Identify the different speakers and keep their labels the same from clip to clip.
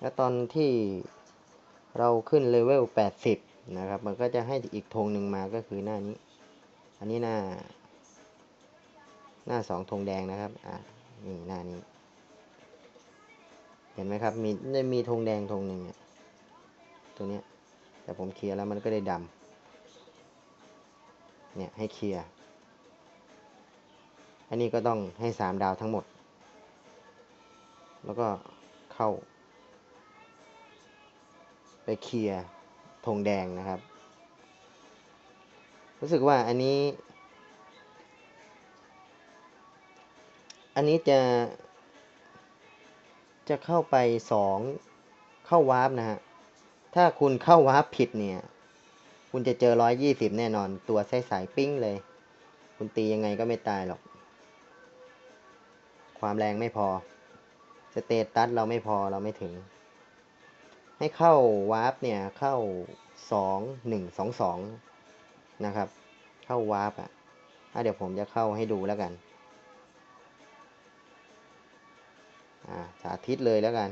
Speaker 1: แล้วตอนที่เราขึ้นเลเวล 80 นะครับ มันก็จะให้อีกธงหนึ่งมาก็คือหน้านี้ อันนี้หน้า หน้าสองธงแดงนะครับ อ่านี่หน้านี้ เห็นไหมครับ มีมีธงแดงธงหนึ่งเนี่ย ตัวเนี้ย แต่ผมเคลียร์แล้วมันก็ได้ดำ เนี่ยให้เคลียร์ อันนี้ก็ต้องให้สามดาวทั้งหมด แล้วก็เข้า เคลียร์ธงแดงนะครับ รู้สึกว่าอันนี้ อันนี้จะ จะเข้าไปสองเข้าวาร์ปนะฮะ ถ้าคุณเข้าวาร์ปผิดเนี่ย คุณจะเจอร้อยยี่สิบแน่นอนตัวใสๆปิ้งเลย คุณตียังไงก็ไม่ตายหรอก ความแรงไม่พอ สเตตัสเราไม่พอเราไม่ถึง ให้เข้าวาร์ปเนี่ยเข้าสองหนึ่งสองสองนะครับ เข้าวาร์ปอะอะเดี๋ยวผมจะเข้าให้ดูแล้วกันอ่าสาธิตเลยแล้วกัน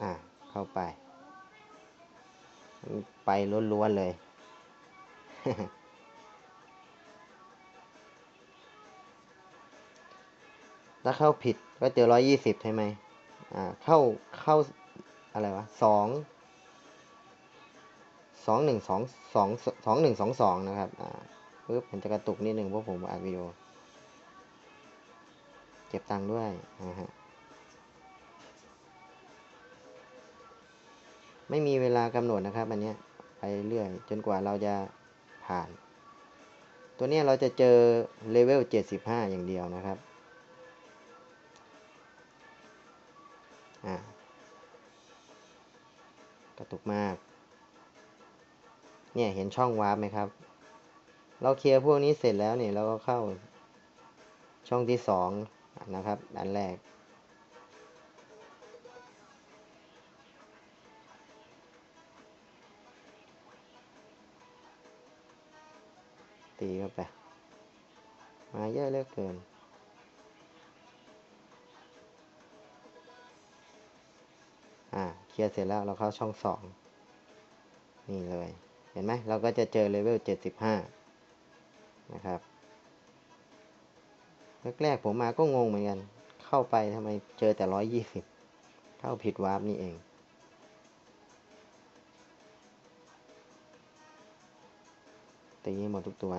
Speaker 1: อ่าเข้าไป ไปล้วนๆเลย ถ้าเข้าผิดก็เจอร้อยยี่สิบใช่ไหมอ่าเข้าเข้าอะไรวะสองสองหนึ่งสองสองสองหนึ่งสองสองนะครับอ่าปึ๊บมันจะกระตุกนิดหนึ่งเพราะผมอัดวิดีโอ เก็บตังค์ด้วยนะฮะไม่มีเวลากำหนดนะครับอันนี้ไปเรื่อยจนกว่าเราจะผ่าน ตัวนี้เราจะเจอเลเวล 75 อย่างเดียวนะครับ อ่ากระตุกมาก เนี่ยเห็นช่องวาร์ปไหมครับ เราเคลียร์พวกนี้เสร็จแล้วเนี่ยเราก็เข้าช่องที่สองนะครับอันแรก ตีเข้าไป มาเยอะเหลือเกิน อ่าเคลียร์เสร็จแล้วเราเข้าช่องสองนี่เลย เห็นไหมเราก็จะเจอเลเวลเจ็ดสิบห้านะครับแรกๆผมมาก็งงเหมือนกัน เข้าไปทำไมเจอแต่ร้อยยี่สิบเข้าผิดวาร์ปนี่เองตีหมดทุกตัว